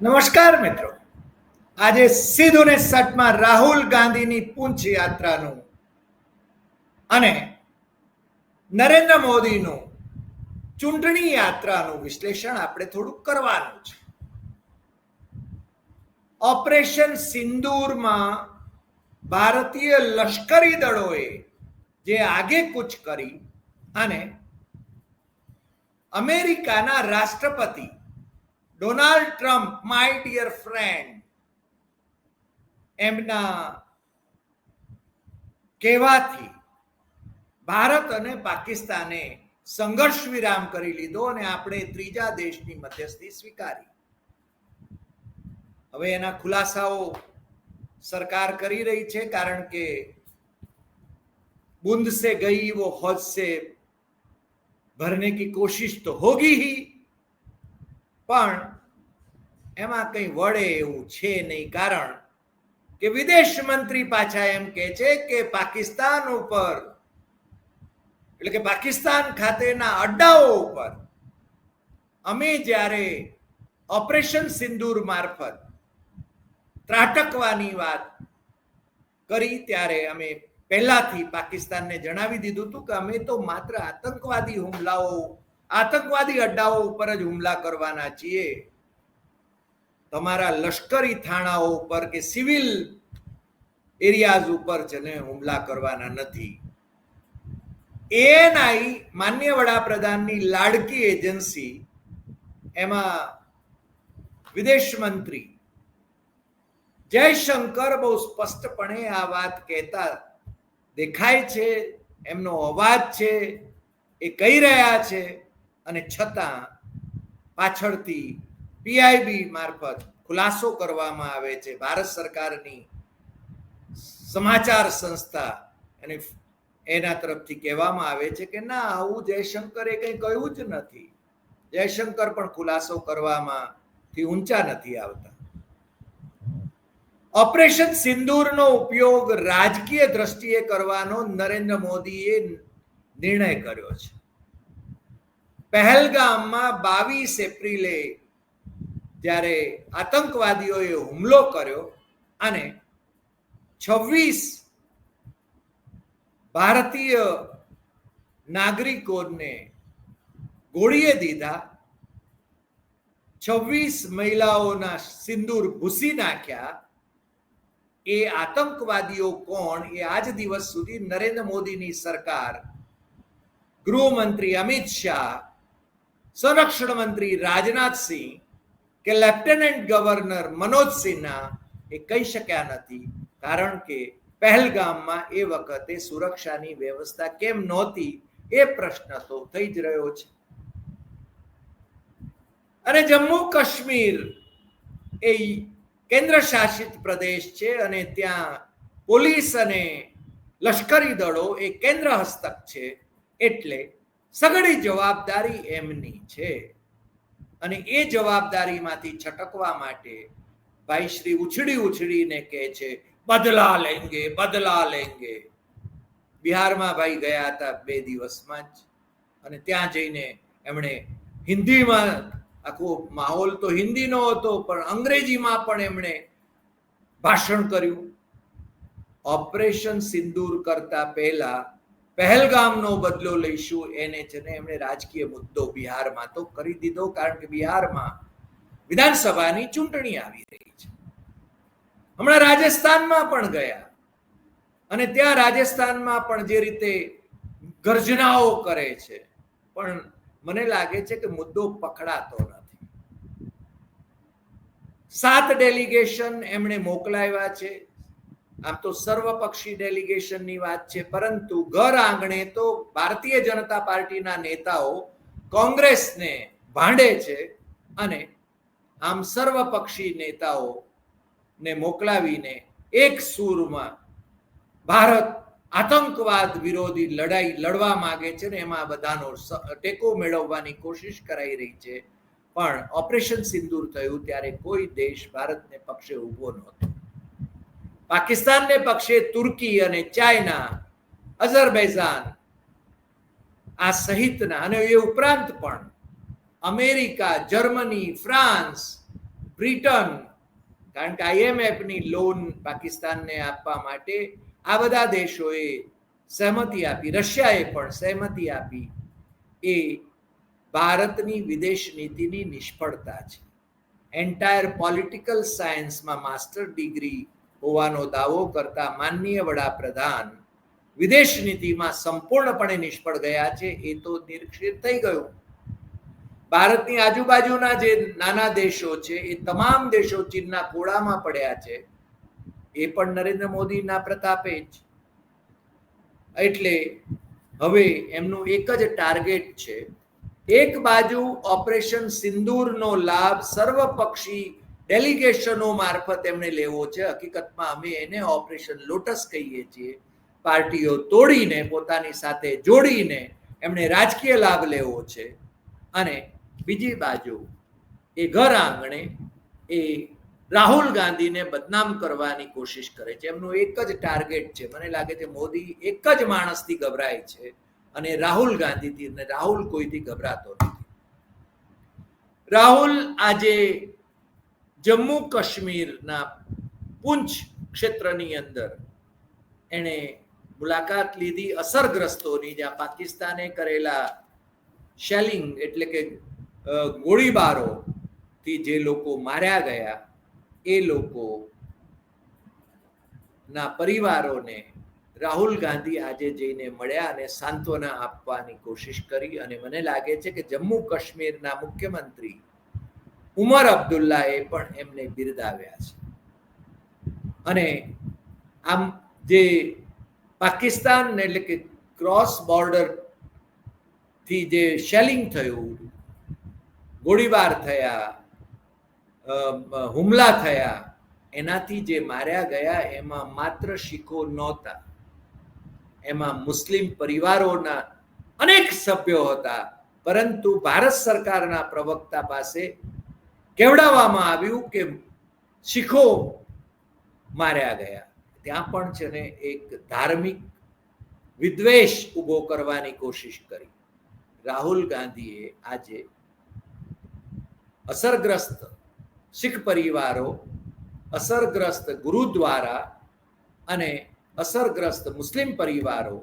નમસ્કાર મિત્રો. આજે સીધું ને સટમાં રાહુલ ગાંધીની પૂંછ યાત્રાનું અને નરેન્દ્ર મોદીનું ચૂંટણી યાત્રાનું વિશ્લેષણ આપણે થોડું કરવાનું છે. ઓપરેશન સિંદૂરમાં ભારતીય લશ્કરી દળોએ જે આગે કૂચ કરી અને અમેરિકાના રાષ્ટ્રપતિ Donald Trump, my dear friend. એમના કહેવાથી ભારત અને પાકિસ્તાને સંઘર્ષ વિરામ કરી લીધો અને આપણે ત્રીજા દેશની મધ્યસ્થી સ્વીકારી. હવે એના ખુલાસાઓ સરકાર કરી રહી છે કારણ કે બુંદ સે ગઈ, વો હદ સે ભરને કી કોશિશ તો હોગી હી. પણ એમાં કંઈ વળે એવું છે નહીં કારણ કે વિદેશ મંત્રી પાછા એમ કે છે કે પાકિસ્તાન ઉપર, એટલે કે પાકિસ્તાન ખાતેના અડ્ડાઓ ઉપર અમે જ્યારે ઓપરેશન સિંદૂર મારફત ત્રાટકવાની વાત કરી ત્યારે અમે પહેલાથી પાકિસ્તાનને જણાવી દીધું હતું કે અમે તો માત્ર આતંકવાદી હુમલાઓ, આતંકવાદી અડ્ડાઓ ઉપર જ હુમલા કરવાના છીએ. તમારા લશ્કરી થાણાઓ ઉપર કે સિવિલ એરિયાઝ ઉપર જેને હુમલા કરવાના નથી. એએનઆઈ માન્ય વડાપ્રધાનની લાડકી એજન્સી, એમાં વિદેશ મંત્રી જયશંકર બહુ સ્પષ્ટપણે આ વાત કહેતા દેખાય છે, એમનો અવાજ છે, એ કહી રહ્યા છે અને છતાં પાછળથી પીઆઈબી મારફત ખુલાસો કરવામાં આવે છે. ભારત સરકારની સમાચાર સંસ્થા અને એના તરફથી કહેવામાં આવે છે કે ના, આવું જયશંકરે કંઈ કહ્યું જ નથી. જયશંકર પણ ખુલાસો કરવામાં થી ઊંચા નથી આવતા. ઓપરેશન સિંદૂરનો ઉપયોગ રાજકીય દ્રષ્ટિએ કરવાનો નરેન્દ્ર મોદીએ નિર્ણય કર્યો છે. પહેલગામમાં બાવીસ એપ્રિલે જ્યારે આતંકવાદીઓએ હુમલો કર્યો અને છવ્વીસ ભારતીય નાગરિકોને ગોળીએ દીધા, છવ્વીસ મહિલાઓના સિંદૂર ભૂસી નાખ્યા, એ આતંકવાદીઓ કોણ? એ આજ દિવસ સુધી નરેન્દ્ર મોદીની સરકાર, ગૃહમંત્રી અમિત શાહ, સંરક્ષણ મંત્રી રાજનાથસિંહ કે લેફ્ટનન્ટ ગવર્નર મનોજ સિન્હા એ કહી શક્યા નથી, કારણ કે પહેલગામમાં એ વખતે સુરક્ષાની વ્યવસ્થા કેમ નહોતી એ પ્રશ્ન તો થઈ જ રહ્યો છે. અને જમ્મુ કાશ્મીર એ કેન્દ્ર શાસિત પ્રદેશ છે અને ત્યાં પોલીસ અને લશ્કરી દળો એ કેન્દ્ર હસ્તક છે, એટલે સઘળી જવાબદારી એમની છે. અને એ જવાબદારીમાંથી છટકવા માટે ભાઈ શ્રી ઉછળી ઉછળીને કહે છે, બદલા લેંગે બદલા લેંગે. બિહારમાં ભાઈ ગયા હતા બે દિવસમાં જ. અને ત્યાં જઈને એમણે હિન્દીમાં આખો માહોલ તો હિન્દીનો હતો, પણ અંગ્રેજીમાં પણ એમણે ભાષણ કર્યું. ઓપરેશન સિંદૂર કરતા પહેલા પહેલગામનો બદલો લઈશું. એને છે ને એમણે રાજકીય મુદ્દો બિહારમાં તો કરી દીધો, કારણ કે બિહારમાં વિધાનસભાની ચૂંટણી આવી રહી છે. હમણાં રાજસ્થાનમાં પણ ગયા. અને ત્યાં રાજસ્થાનમાં પણ જે રીતે ગર્જનાઓ કરે છે, પણ મને લાગે છે કે મુદ્દો પકડાતો નથી. સાત ડેલિગેશન એમણે મોકલાવ્યા છે. આમ તો સર્વપક્ષી ડેલિગેશનની વાત છે, પરંતુ ઘર આંગણે તો ભારતીય જનતા પાર્ટીના નેતાઓ કોંગ્રેસને ભાંડે છે અને આમ સર્વપક્ષી નેતાઓ ને મોકલાવીને એક સૂરમાં ભારત આતંકવાદ વિરોધી લડાઈ લડવા માંગે છે ને એમાં બધાનો ટેકો મેળવવાની કોશિશ કરાઈ રહી છે. પણ ઓપરેશન સિંદૂર થયું ત્યારે કોઈ દેશ ભારતને પક્ષે ઊભો નહોતો. પાકિસ્તાનને પક્ષે તુર્કી અને ચાઇના અઝરબૈઝાન આ સહિતના અને એ ઉપરાંત પણ અમેરિકા, જર્મની, ફ્રાન્સ, બ્રિટન, કારણ કે આઈએમએફની લોન પાકિસ્તાનને આપવા માટે આ બધા દેશોએ સહમતિ આપી, રશિયાએ પણ સહમતિ આપી. એ ભારતની વિદેશ નીતિની નિષ્ફળતા છે. એન્ટાયર પોલિટિકલ સાયન્સમાં માસ્ટર ડિગ્રી હોવાનો દાવો કરતા માનનીય વડાપ્રધાન વિદેશ નીતિમાં સંપૂર્ણપણે નિષ્ફળ ગયા છે, એ તો નિરીક્ષિત થઈ ગયું. ભારતની આજુબાજુના જે નાના દેશો છે, એ તમામ દેશો ચીનના ખોળામાં પડ્યા છે. એ પણ નરેન્દ્ર મોદીના પ્રતાપે જ. એટલે હવે એમનું એક જ ટાર્ગેટ છે, એક બાજુ ઓપરેશન સિંદૂરનો લાભ સર્વપક્ષી ડેલિગેશનો મારફત એમણે લેવો છે. હકીકતમાં અમે એને ઓપરેશન લોટસ કહીએ છીએ. પાર્ટીઓ તોડીને, પોતાની સાથે જોડીને એમણે રાજકીય લાભ લેવો છે. અને બીજી બાજુ, એ ઘર આંગણે એ રાહુલ ગાંધીને બદનામ કરવાની કોશિશ કરે છે. એમનું એક જ ટાર્ગેટ છે. મને લાગે છે મોદી એક જ માણસથી ગભરાય છે અને રાહુલ ગાંધીથી રાહુલ કોઈથી ગભરાતો નથી. રાહુલ આજે જમ્મુ કાશ્મીરના પૂંછ ક્ષેત્રની અંદર એણે મુલાકાત લીધી અસરગ્રસ્તોની, જ્યાં પાકિસ્તાને કરેલા શેલિંગ એટલે કે ગોળીબારો થી જે લોકો માર્યા ગયા, એ લોકો ના પરિવારોને રાહુલ ગાંધી આજે જઈને મળ્યા અને સાંત્વના આપવાની કોશિશ કરી અને મને લાગે છે કે જમ્મુ કાશ્મીરના મુખ્યમંત્રી ઉમર અબ્દુલ્લાએ પણ એમને બિરદાવ્યા છે. અને આમ જે પાકિસ્તાન એટલે કે ક્રોસ બોર્ડરથી જે શેલિંગ થયું, ગોળીબાર થયા હુમલા થયા, એનાથી જે માર્યા ગયા એમાં માત્ર શીખો નહોતા. એમાં મુસ્લિમ પરિવારોના અનેક સભ્યો હતા, પરંતુ ભારત સરકારના પ્રવક્તા પાસે કેવડાવવામાં આવ્યું કે શીખો માર્યા ગયા. ત્યાં પણ છે ને એક ધાર્મિક વિદ્વેષ ઊભો કરવાની કોશિશ કરી. રાહુલ ગાંધીએ આજે અસરગ્રસ્ત શીખ પરિવારો, અસરગ્રસ્ત ગુરુદ્વારા અને અસરગ્રસ્ત મુસ્લિમ પરિવારો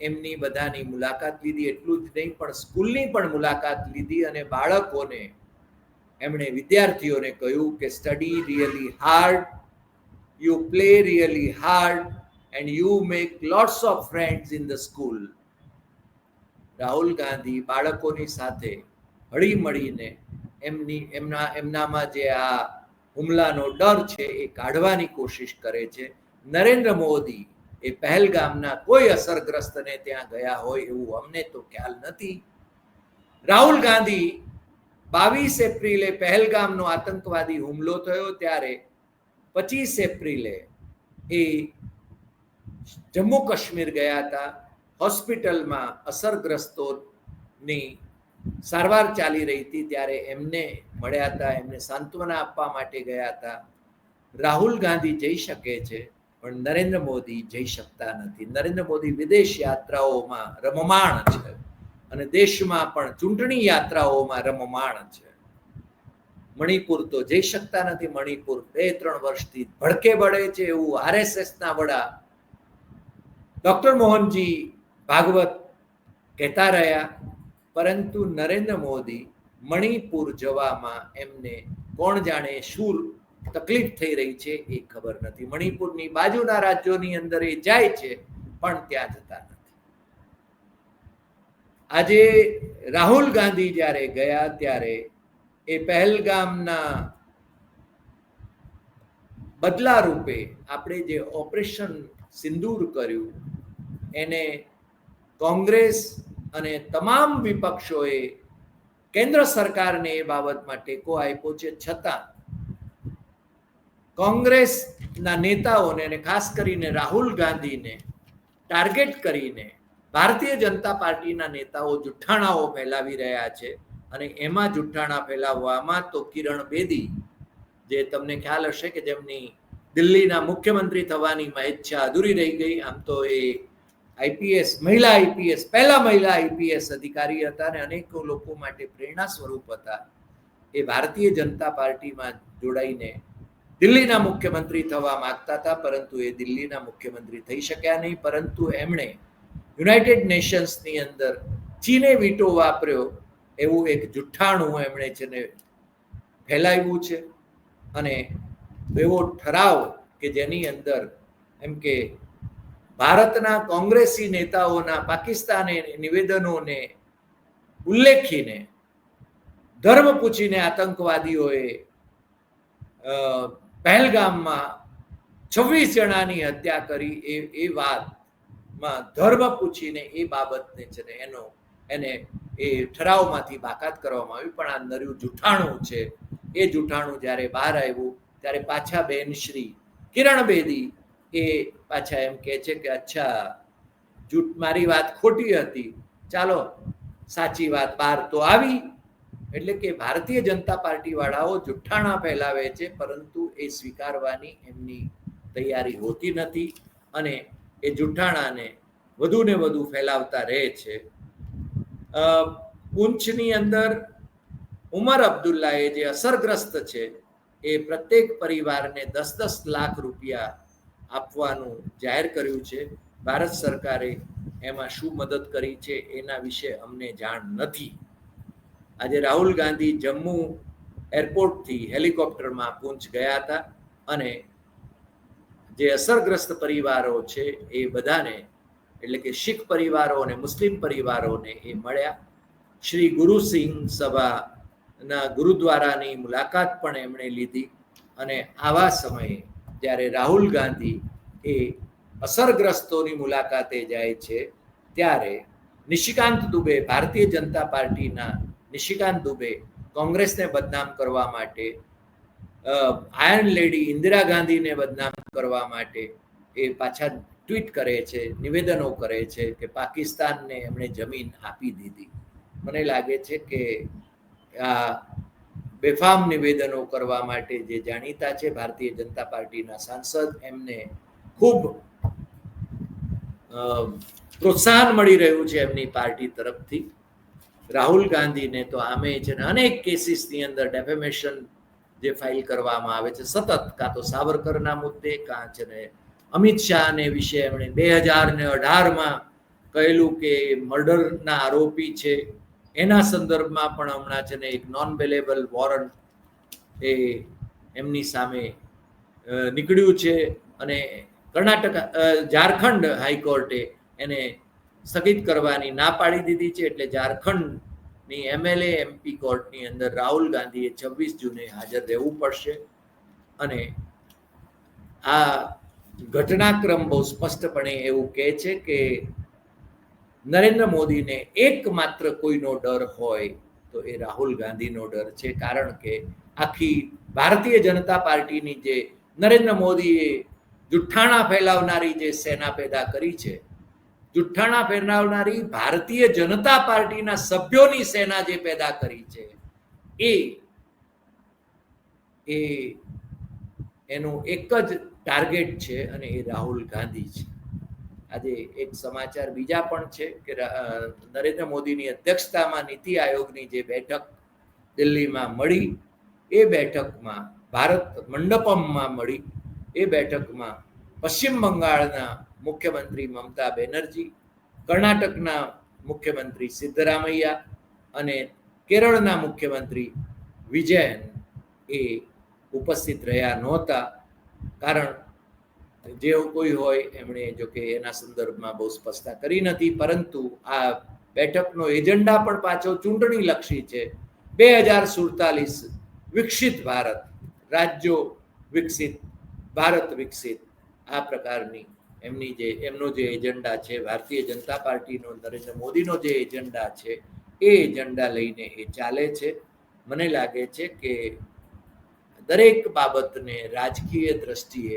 એમની બધાની મુલાકાત લીધી. એટલું જ નહીં, પણ સ્કૂલની પણ મુલાકાત લીધી અને બાળકોને એમણે વિદ્યાર્થીઓને કહ્યું કે study really hard you play really hard and you make lots of friends in the school Rahul Gandhi બાળકોની સાથે હળી મળીને એમની, એમના, એમનામાં જે આ હુમલાનો ડર છે એ કાઢવાની કોશિશ કરે છે. નરેન્દ્ર મોદી એ પહેલગામના કોઈ અસરગ્રસ્તને ત્યાં ગયા હોય એવું અમને તો ખ્યાલ નથી. રાહુલ ગાંધી બાવીસ એપ્રિલે પહેલગામનો આતંકવાદી હુમલો થયો ત્યારે પચીસ એપ્રિલે એ જમ્મુ કાશ્મીર ગયા હતા. હોસ્પિટલમાં અસરગ્રસ્તોની સારવાર ચાલી રહી હતી ત્યારે એમને મળ્યા હતા, એમને સાંત્વના આપવા માટે ગયા હતા. રાહુલ ગાંધી જઈ શકે છે, પણ નરેન્દ્ર મોદી જઈ શકતા નથી. નરેન્દ્ર મોદી વિદેશ યાત્રાઓમાં રમમાણ છે. અને દેશમાં પણ ચૂંટણી યાત્રાઓમાં રમમાણ છે. મણિપુર તો જઈ શકતા નથી. મણિપુર બે ત્રણ વર્ષથી ભડકે બળે છે એવું આરએસએસ ના વડા ડોક્ટર મોહનજી ભાગવત કહેતા રહ્યા, પરંતુ નરેન્દ્ર મોદી મણિપુર જવામાં એમને કોણ જાણે શું તકલીફ થઈ રહી છે એ ખબર નથી. મણિપુરની બાજુના રાજ્યોની અંદર એ જાય છે, પણ ત્યાં જતા નથી. આજે રાહુલ ગાંધી જ્યારે ગયા ત્યારે એ પહેલગામના બદલા રૂપે આપણે જે ઓપરેશન સિંદૂર કર્યું, એને કોંગ્રેસ અને તમામ વિપક્ષોએ કેન્દ્ર સરકારને એ બાબતમાં ટેકો આપ્યો છે. છતાં કોંગ્રેસના નેતાઓને ખાસ કરીને રાહુલ ગાંધીને ટાર્ગેટ કરીને ભારતીય જનતા પાર્ટીના નેતાઓ જુઠ્ઠાણાઓ ફેલાવી રહ્યા છે અને એમાં જુઠ્ઠાણા ફેલાવવામાં તો કિરણ બેદી, જે તમને ખ્યાલ હશે કે જેમની દિલ્હીના મુખ્યમંત્રી થવાની ઈચ્છા અધૂરી રહી ગઈ. આમ તો એ આઈપીએસ, મહિલા આઈપીએસ, પહેલા મહિલા આઈપીએસ અધિકારી હતા અને અનેક લોકો માટે પ્રેરણા સ્વરૂપ હતા. એ ભારતીય જનતા પાર્ટીમાં જોડાઈને દિલ્હીના મુખ્યમંત્રી થવા માંગતા હતા, પરંતુ એ દિલ્હીના મુખ્યમંત્રી થઈ શક્યા નહીં, પરંતુ એમણે યુનાઇટેડ નેશન્સની અંદર ચીને વીટો વાપર્યો એવું એક જુઠ્ઠાણું એમણે છે ને ફેલાવ્યું છે. અને એવો ઠરાવ કે જેની અંદર એમ કે ભારતના કોંગ્રેસી નેતાઓના પાકિસ્તાને નિવેદનોને ઉલ્લેખીને ધર્મ પૂછીને આતંકવાદીઓએ પહેલગામમાં છવ્વીસ જણાની હત્યા કરી એ એ વાતમાં ધર્મ પૂછીને એ બાબતને છે ને એનો, એને એ ઠરાવમાંથી બાકાત કરવામાં આવ્યું. પણ આ નર્યું જૂઠાણું છે. એ જૂઠાણું જ્યારે બહાર આવ્યું, ત્યારે પાછા બેન શ્રી કિરણ બેદી એ પાછા એમ કહે છે કે, અચ્છા જૂઠ મારી વાત ખોટી હતી. ચાલો, સાચી વાત બહાર તો આવી. એટલે કે ભારતીય જનતા પાર્ટી વાળાઓ જુઠ્ઠાણા ફેલાવે છે, પરંતુ એ સ્વીકારવાની એમની તૈયારી હોતી નથી. અને એ જુઠ્ઠાણાને વધુ ને વધુ ફેલાવતા રહે છે. પૂંછની અંદર ઉમર અબ્દુલ્લા એ જે અસરગ્રસ્ત છે, એ પ્રત્યેક પરિવારને દસ દસ લાખ રૂપિયા આપવાનું જાહેર કર્યું છે. ભારત સરકારે એમાં શું મદદ કરી છે, એના વિશે અમને જાણ નથી. આજે રાહુલ ગાંધી જમ્મુ એરપોર્ટથી હેલિકોપ્ટરમાં પૂંચ ગયા હતા અને જે અસરગ્રસ્ત પરિવારો છે એ બધાને, એટલે કે શીખ પરિવારો અને મુસ્લિમ પરિવારોને એ મળ્યા. શ્રી ગુરુસિંહ સભાના ગુરુદ્વારાની મુલાકાત પણ એમણે લીધી અને આવા સમયે જ્યારે રાહુલ ગાંધી એ અસરગ્રસ્તોની મુલાકાતે જાય છે, ત્યારે નિશિકાંત દુબે ભારતીય જનતા પાર્ટીના નિશિકાંત દુબે કોંગ્રેસને બદનામ કરવા માટે આયર્ન લેડી ઇન્દિરા ગાંધીને બદનામ કરવા માટે એ પાછા ટ્વીટ કરે છે, નિવેદનો કરે છે કે પાકિસ્તાનને એમણે જમીન આપી દીધી. મને લાગે છે કે આ બેફામ નિવેદનો કરવા માટે જે જાણીતા છે, ભારતીય જનતા પાર્ટીના સાંસદ, એમને ખૂબ પ્રોત્સાહન મળી રહ્યું છે એમની પાર્ટી તરફથી. રાહુલ ગાંધીને તો આમે છે અનેક કેસીસની અંદર ડેફેમેશન જે ફાઇલ કરવામાં આવે છે, સતત કાં તો સાવરકરના મુદ્દે, કાં છે ને અમિત શાહને વિશે એમણે બે હજાર ને અઢારમાં કહેલું કે મર્ડરના આરોપી છે. એના સંદર્ભમાં પણ હમણાં છે ને એક નોન વેલેબલ વોરંટ એ એમની સામે નીકળ્યું છે અને કર્ણાટક ઝારખંડ હાઈકોર્ટે એને સ્થગિત કરવાની ના પાડી દીધી છે, એટલે ઝારખંડની એમએલએ એમપી કોર્ટની અંદર રાહુલ ગાંધીએ છવ્વીસ જૂને હાજર રહેવું પડશે. અને આ ઘટનાક્રમ બહુ સ્પષ્ટપણે એવું કહે છે કે નરેન્દ્ર મોદીને એકમાત્ર કોઈનો ડર હોય તો એ રાહુલ ગાંધીનો ડર છે. કારણ કે આખી ભારતીય જનતા પાર્ટીની જે નરેન્દ્ર મોદીએ જુઠ્ઠાણા ફેલાવનારી જે સેના પેદા કરી છે જુઠ્ઠાણા ફેરનાવનારી ભારતીય જનતા પાર્ટીના સભ્યોની સેના જે પેદા કરી છે, એ એ, એનું એક જ ટાર્ગેટ છે અને એ રાહુલ ગાંધી છે. આજે એક સમાચાર બીજા પણ છે કે નરેન્દ્ર મોદીની અધ્યક્ષતામાં નીતિ આયોગની જે બેઠક દિલ્હીમાં મળી, એ બેઠકમાં ભારત મંડપમમાં મળી, એ બેઠકમાં પશ્ચિમ બંગાળના મુખ્યમંત્રી મમતા બેનર્જી, કર્ણાટકના મુખ્યમંત્રી સિદ્ધરામૈયા અને કેરળના મુખ્યમંત્રી વિજયન એ ઉપસ્થિત રહ્યા નહોતા. કારણ જે કોઈ હોય એમણે જો કે એના સંદર્ભમાં બહુ સ્પષ્ટતા કરી નથી. પરંતુ આ બેઠકનો એજન્ડા પણ પાછો ચૂંટણી લક્ષી છે. બે હજાર સુડતાલીસ વિકસિત ભારત, રાજ્યો વિકસિત, ભારત વિકસિત, આ પ્રકારની એમની જે, એમનો જે એજન્ડા છે, ભારતીય જનતા પાર્ટીનો, નરેન્દ્ર મોદીનો જે એજન્ડા છે, એ એજન્ડા લઈને એ ચાલે છે. મને લાગે છે કે દરેક બાબતને રાજકીય દ્રષ્ટિએ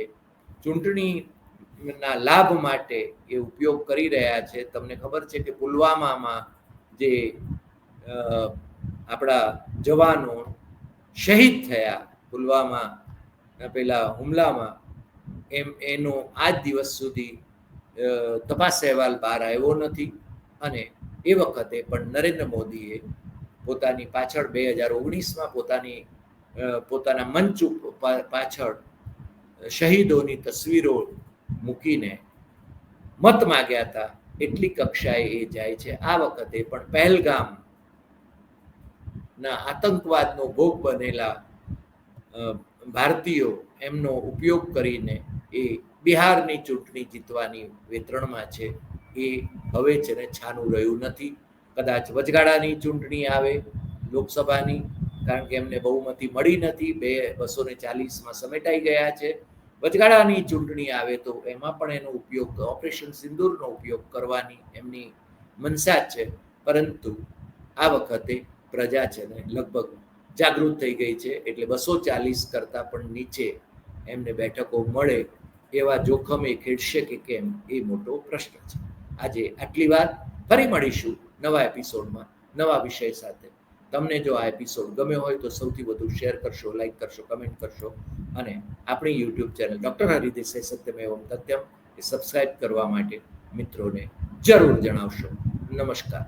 ચૂંટણીના લાભ માટે એ ઉપયોગ કરી રહ્યા છે. તમને ખબર છે કે પુલવામામાં જે આપણા જવાનો શહીદ થયા પુલવામા, પેલા હુમલામાં એમ એનો આજ દિવસ સુધી તપાસ અહેવાલ બહાર આવ્યો નથી અને એ વખતે પણ નરેન્દ્ર મોદીએ પોતાની પાછળ બે હજાર ઓગણીસમાં પોતાની પોતાના મંચ પાછળ શહીદોની તસવીરો મૂકીને મત માગ્યા હતા, એટલી કક્ષાએ એ જાય છે. આ વખતે પણ પહેલગામ ના આતંકવાદનો ભોગ બનેલા ભારતીયો એમનો ઉપયોગ કરીને એ બિહારની ચૂંટણી જીતવાની વેતરણમાં છે. એ હવે છે ને છાનું રહ્યું નથી. કદાચ વચગાળાની ચૂંટણી આવે લોકસભાની, કારણ કે એમને બહુમતી મળી નથી. બે બસો ને ચાલીસમાં સમેટાઈ ગયા છે. વચગાળાની ચૂંટણી આવે તો એમાં પણ એનો ઉપયોગ, ઓપરેશન સિંદૂરનો ઉપયોગ કરવાની એમની મનસા છે. પરંતુ આ વખતે પ્રજા છે ને લગભગ જાગૃત થઈ ગઈ છે એટલે બસો ચાલીસ કરતાં પણ નીચે એમને બેઠકો મળે એવા જોખમે ખેડશે કે કેમ એ મોટો પ્રશ્ન છે. આજે આટલી વાત ફરી મળીશું નવા એપિસોડમાં નવા વિષય સાથે. તમને જો આ એપિસોડ ગમ્યો હોય તો સૌથી વધુ શેર કરશો, લાઈક કરશો, કમેન્ટ કરશો અને આપણી યુટ્યુબ ચેનલ ડૉક્ટર હરિદેસાઈ સત્યમ એવમ તથ્યમ એ સબસ્ક્રાઈબ કરવા માટે મિત્રોને જરૂર જણાવશો. નમસ્કાર.